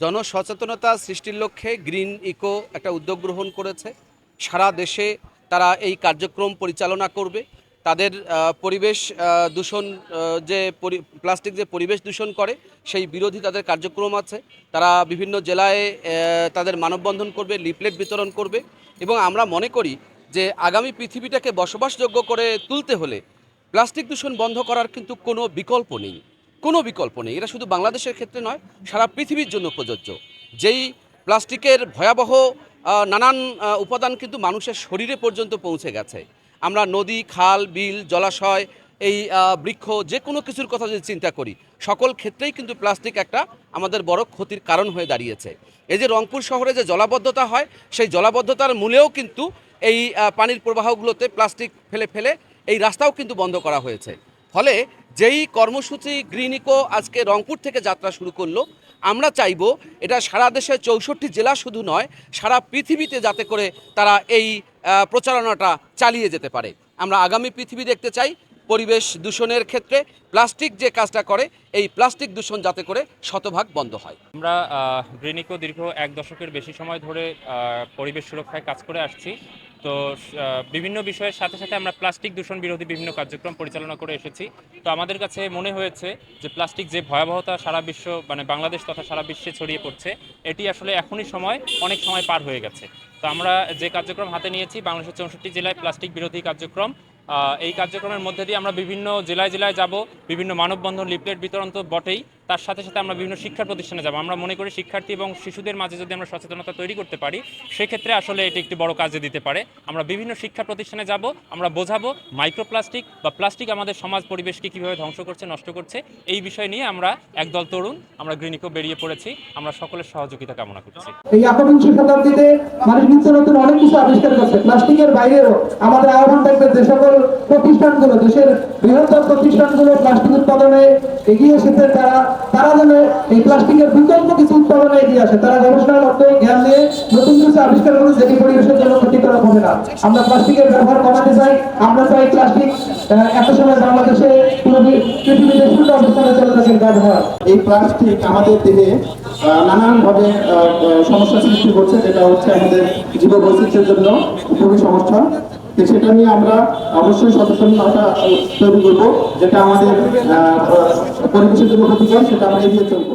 জনসচেতনতা সৃষ্টির লক্ষ্যে গ্রিন ইকো একটা উদ্যোগ গ্রহণ করেছে। সারা দেশে তারা এই কার্যক্রম পরিচালনা করবে। তাদের পরিবেশ দূষণ যে প্লাস্টিক যে পরিবেশ দূষণ করে, সেই বিরোধী তাদের কার্যক্রম আছে। তারা বিভিন্ন জেলায় তাদের মানববন্ধন করবে, লিফলেট বিতরণ করবে এবং আমরা মনে করি যে আগামী পৃথিবীটাকে বসবাসযোগ্য করে তুলতে হলে প্লাস্টিক দূষণ বন্ধ করার কিন্তু কোনো বিকল্প নেই। কোনো বিকল্প নেই। এটা শুধু বাংলাদেশের ক্ষেত্রে নয়, সারা পৃথিবীর জন্য প্রযোজ্য। যেই প্লাস্টিকের ভয়াবহ নানান উপাদান কিন্তু মানুষের শরীরে পর্যন্ত পৌঁছে গেছে। আমরা নদী, খাল, বিল, জলাশয়, এই বৃক্ষ, যে কোনো কিছুর কথা যদি চিন্তা করি, সকল ক্ষেত্রেই কিন্তু প্লাস্টিক একটা আমাদের বড় ক্ষতির কারণ হয়ে দাঁড়িয়েছে। এই যে রংপুর শহরে যে জলাবদ্ধতা হয়, সেই জলাবদ্ধতার মূলেও কিন্তু এই পানির প্রবাহগুলোতে প্লাস্টিক ফেলে ফেলে এই রাস্তাও কিন্তু বন্ধ করা হয়েছে। ফলে যেই কর্মসূচি গ্রিন ইকো আজকে রংপুর থেকে যাত্রা শুরু করল, আমরা চাইব এটা সারা দেশের চৌষট্টি জেলা শুধু নয়, সারা পৃথিবীতে যাতে করে তারা এই প্রচারণাটা চালিয়ে যেতে পারে। আমরা আগামী পৃথিবী দেখতে চাই পরিবেশ দূষণের ক্ষেত্রে, প্লাস্টিক যে কাজটা করে, এই প্লাস্টিক দূষণ যাতে করে শতভাগ বন্ধ হয়। আমরা গ্রিনিকো দীর্ঘ এক দশকের বেশি সময় ধরে পরিবেশ সুরক্ষায় কাজ করে আসছি। তো বিভিন্ন বিষয়ের সাথে সাথে আমরা প্লাস্টিক দূষণ বিরোধী বিভিন্ন কার্যক্রম পরিচালনা করে এসেছি। তো আমাদের কাছে মনে হয়েছে যে প্লাস্টিক যে ভয়াবহতা সারা বিশ্ব মানে বাংলাদেশ তথা সারা বিশ্বে ছড়িয়ে পড়ছে, এটি আসলে এখনই সময়, অনেক সময় পার হয়ে গেছে। তো আমরা যে কার্যক্রম হাতে নিয়েছি, বাংলাদেশের চৌষট্টি জেলায় প্লাস্টিক বিরোধী কার্যক্রম এই কার্যক্রমের মধ্যে দিয়ে আমরা বিভিন্ন জেলায় জেলায় যাব, বিভিন্ন মানববন্ধন লিফলেট বিতরণ তো বটেই। তার সাথে সাথে আমরা বিভিন্ন শিক্ষা প্রতিষ্ঠানে যাব। আমরা মনে করি শিক্ষার্থী এবং শিশুদের মাঝে যদি আমরা সচেতনতা তৈরি করতে পারি, সেক্ষেত্রে আসলে এটি একটি বড় কাজে দিতে পারে। আমরা বিভিন্ন শিক্ষা প্রতিষ্ঠানে যাব, আমরা বোঝাবো মাইক্রোপ্লাস্টিক বা প্লাস্টিক আমাদের সমাজ পরিবেশকে কীভাবে ধ্বংস করছে, নষ্ট করছে, এই বিষয় নিয়ে আমরা একদল তরুণ, আমরা গ্রিনিকো বেরিয়ে পড়েছি। আমরা সকলের সহযোগিতা কামনা করছি। এই একবিংশ শতাব্দীতে মানুষ নিত্য নতুন অনেক কিছু আবিষ্কার করছে। প্লাস্টিকের বাইরেও আমাদের আহ্বান থাকবে যে সকল প্রতিষ্ঠানগুলো দেশের বৃহত্তর প্রতিষ্ঠানগুলো প্লাস্টিক উৎপাদনে এগিয়ে এসেছে তারা তারা যেন এই প্লাস্টিকের বিকল্প কিছু উৎপাদনে এগিয়ে আসে। তারা গবেষণার মধ্যে জ্ঞান দিয়ে নতুন কিছু আবিষ্কার করে যেটি পরিবেশের জন্য ক্ষতিকারক হবে না। আমরা প্লাস্টিকের ব্যবহার কমাতে চাই আমরা চাই প্লাস্টিক এত সময় বাংলাদেশে পৃথিবীতে শূন্য অবস্থানে চলে থাকে ব্যবহার। এই প্লাস্টিক আমাদের দেহে আহ, আহ, সমস্যা সৃষ্টি করছে যেটা হচ্ছে আমাদের জীব বৈচিত্র্যের জন্য উপযোগী সমস্যা। তো সেটা নিয়ে আমরা অবশ্যই সচেতনতা তৈরি করব, যেটা আমাদের পরিবেশের জন্য ক্ষতিকর, সেটা আমরা এগিয়ে চলবো।